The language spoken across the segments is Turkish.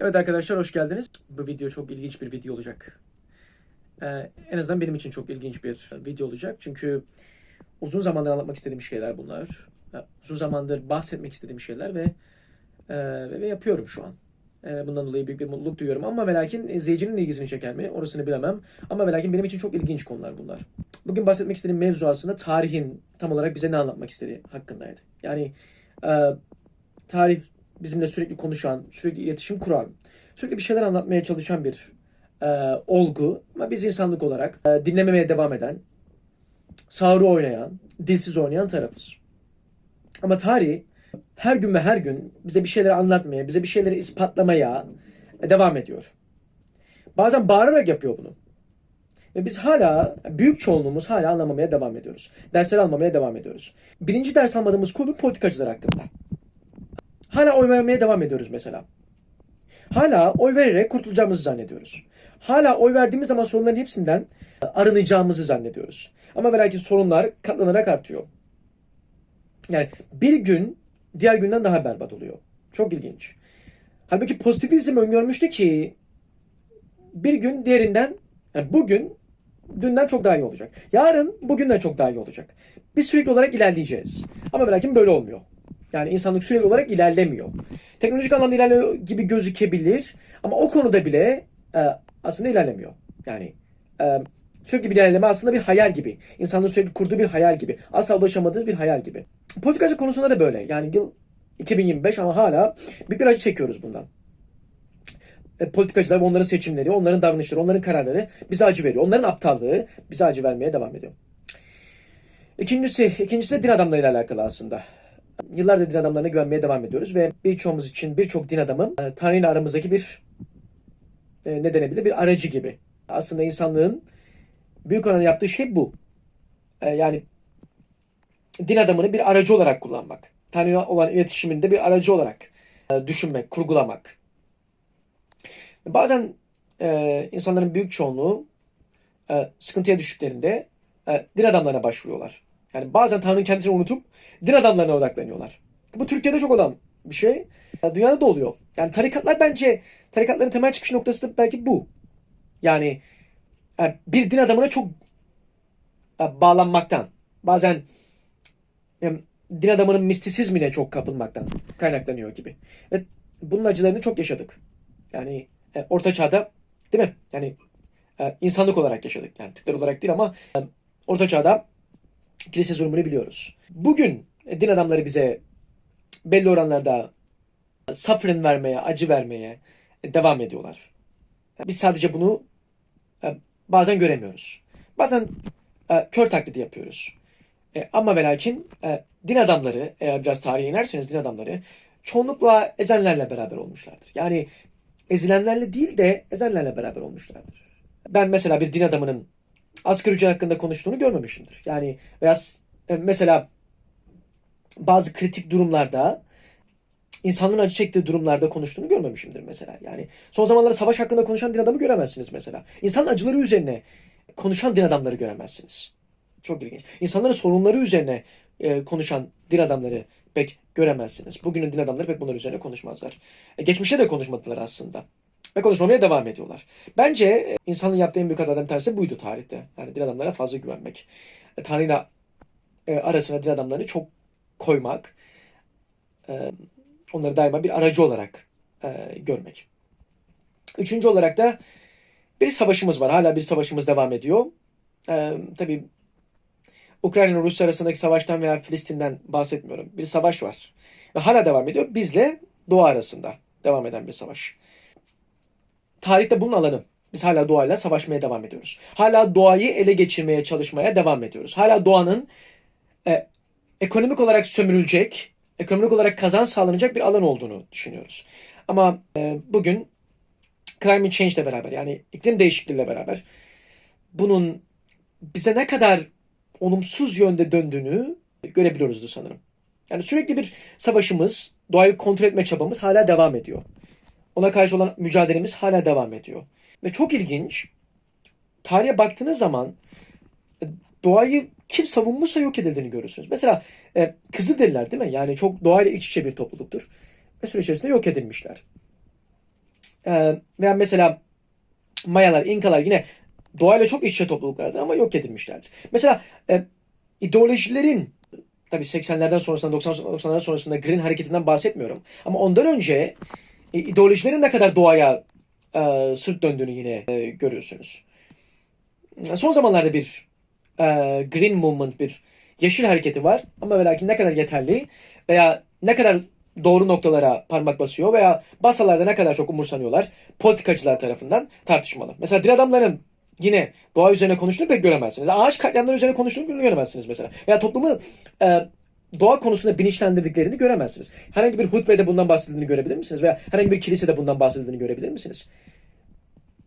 Evet arkadaşlar hoş geldiniz. Bu video çok ilginç bir video olacak. Ee, en azından benim için çok ilginç bir video olacak. Çünkü uzun zamandır anlatmak istediğim şeyler bunlar. Ee, uzun zamandır bahsetmek istediğim şeyler ve e, ve, yapıyorum şu an. Ee, bundan dolayı büyük bir mutluluk duyuyorum. Ama ve lakin izleyicinin ilgisini çeker mi? Orasını bilemem. Ama ve lakin benim için çok ilginç konular bunlar. Bugün bahsetmek istediğim mevzu aslında tarihin tam olarak bize ne anlatmak istediği hakkındaydı. Yani e, tarih bizimle sürekli konuşan, sürekli iletişim kuran, sürekli bir şeyler anlatmaya çalışan bir e, olgu. Ama biz insanlık olarak e, dinlememeye devam eden, sağrı oynayan, dilsiz oynayan tarafız. Ama tarih her gün ve her gün bize bir şeyleri anlatmaya, bize bir şeyleri ispatlamaya e, devam ediyor. Bazen bağırarak yapıyor bunu. Ve biz hala, büyük çoğunluğumuz hala anlamamaya devam ediyoruz. Dersleri almamaya devam ediyoruz. Birinci ders almadığımız konu politikacılar hakkında. Hala oy vermeye devam ediyoruz mesela. Hala oy vererek kurtulacağımızı zannediyoruz. Hala oy verdiğimiz zaman sorunların hepsinden arınacağımızı zannediyoruz. Ama ve lakin sorunlar katlanarak artıyor. Yani bir gün diğer günden daha berbat oluyor. Çok ilginç. Halbuki pozitivizm öngörmüştü ki bir gün diğerinden, yani bugün dünden çok daha iyi olacak. Yarın bugünden çok daha iyi olacak. Biz sürekli olarak ilerleyeceğiz. Ama ve lakin böyle olmuyor. Yani insanlık sürekli olarak ilerlemiyor. Teknolojik anlamda ilerliyor gibi gözükebilir ama o konuda bile e, aslında ilerlemiyor. Yani e, sürekli bir ilerleme aslında bir hayal gibi. İnsanlığın sürekli kurduğu bir hayal gibi. Asla ulaşamadığı bir hayal gibi. Politikacı konusunda da böyle. Yani yıl 2025 ama hala büyük bir acı çekiyoruz bundan. E, politikacılar ve onların seçimleri, onların davranışları, onların kararları bize acı veriyor. Onların aptallığı bize acı vermeye devam ediyor. İkincisi, ikincisi de din adamlarıyla alakalı aslında. Yıllardır din adamlarına güvenmeye devam ediyoruz ve birçoğumuz için birçok din adamı e, Tanrı ile aramızdaki bir e, ne denebilir bir aracı gibi. Aslında insanlığın büyük oranda yaptığı şey bu. E, yani din adamını bir aracı olarak kullanmak. Tanrı olan iletişiminde bir aracı olarak düşünmek, kurgulamak. Bazen insanların büyük çoğunluğu sıkıntıya düştüklerinde din adamlarına başvuruyorlar. Yani bazen Tanrı'nın kendisini unutup din adamlarına odaklanıyorlar. Bu Türkiye'de çok olan bir şey. E, Dünyada da oluyor. Yani tarikatlar bence tarikatların temel çıkış noktası da belki bu. Yani e, bir din adamına çok e, bağlanmaktan. Bazen e, din adamının mistisizmine çok kapılmaktan kaynaklanıyor gibi. Ve bunun acılarını çok yaşadık. Yani e, Orta Çağ'da değil mi? Yani insanlık olarak yaşadık. Yani Türkler olarak değil ama e, Orta Çağ'da kilise zulmünü biliyoruz. Bugün din adamları bize belli oranlarda safrin vermeye, acı vermeye devam ediyorlar. Biz sadece bunu e, bazen göremiyoruz. Bazen e, kör taklidi yapıyoruz. E, ama ve lakin din adamları, eğer biraz tarihe inerseniz din adamları çoğunlukla ezenlerle beraber olmuşlardır. Yani ezilenlerle değil de ezenlerle beraber olmuşlardır. Ben mesela bir din adamının asgari ücret hakkında konuştuğunu görmemişimdir. Yani veya e, mesela bazı kritik durumlarda insanlığın acı çektiği durumlarda konuştuğunu görmemişimdir mesela. Yani son zamanlarda savaş hakkında konuşan din adamı göremezsiniz mesela. İnsan acıları üzerine konuşan din adamları göremezsiniz. Çok ilginç. İnsanların sorunları üzerine e, konuşan din adamları pek göremezsiniz. Bugünün din adamları pek bunlar üzerine konuşmazlar. E, geçmişte de konuşmadılar aslında. Ve konuşmamaya devam ediyorlar. Bence e, insanın yaptığı en büyük hatalardan bir buydu tarihte. Yani din adamlara fazla güvenmek. E, Tanrı'yla e, arasına din adamlarını çok koymak. E, onları daima bir aracı olarak e, görmek. Üçüncü olarak da bir savaşımız var. Hala bir savaşımız devam ediyor. E, tabii Ukrayna Rusya arasındaki savaştan veya Filistin'den bahsetmiyorum. Bir savaş var. Ve hala devam ediyor. Bizle Doğu arasında devam eden bir savaş. Tarihte bunun alanı. Biz hala doğayla savaşmaya devam ediyoruz. Hala doğayı ele geçirmeye çalışmaya devam ediyoruz. Hala doğanın e, ekonomik olarak sömürülecek, ekonomik olarak kazan sağlanacak bir alan olduğunu düşünüyoruz. Ama e, bugün climate change ile beraber yani iklim değişikliğiyle beraber bunun bize ne kadar olumsuz yönde döndüğünü görebiliyoruzdur sanırım. Yani sürekli bir savaşımız, doğayı kontrol etme çabamız hala devam ediyor. Ona karşı olan mücadelemiz hala devam ediyor. Ve çok ilginç, tarihe baktığınız zaman e, doğayı kim savunmuşsa yok edildiğini görürsünüz. Mesela e, Kızılderililer değil mi? Yani çok doğayla iç içe bir topluluktur. Ve süre içerisinde yok edilmişler. e, veya mesela Mayalar, İnkalar yine doğayla çok iç içe topluluklardır ama yok edilmişlerdir. Mesela e, ideolojilerin tabii 80'lerden sonrasında 90 90'lar sonrasında Green hareketinden bahsetmiyorum. Ama ondan önce e, ideolojilerin ne kadar doğaya e, sırt döndüğünü yine e, görüyorsunuz. Son zamanlarda bir e, Green Movement, bir yeşil hareketi var ama ve ne kadar yeterli veya ne kadar doğru noktalara parmak basıyor veya basalarda ne kadar çok umursanıyorlar politikacılar tarafından tartışmalı. Mesela din adamların yine doğa üzerine konuştuğunu pek göremezsiniz. Ağaç katliamları üzerine konuştuğunu göremezsiniz mesela. Veya toplumu e, doğa konusunda bilinçlendirdiklerini göremezsiniz. Herhangi bir hutbede bundan bahsedildiğini görebilir misiniz? Veya herhangi bir kilisede bundan bahsedildiğini görebilir misiniz?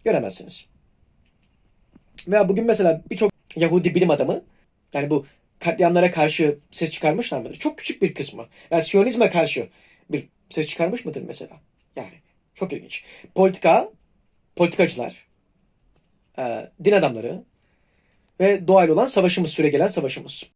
Göremezsiniz. Veya bugün mesela birçok Yahudi bilim adamı yani bu katliamlara karşı ses çıkarmışlar mıdır? Çok küçük bir kısmı. Yani Siyonizme karşı bir ses çıkarmış mıdır mesela? Yani çok ilginç. Politika, politikacılar, din adamları ve doğayla olan savaşımız, süre gelen savaşımız.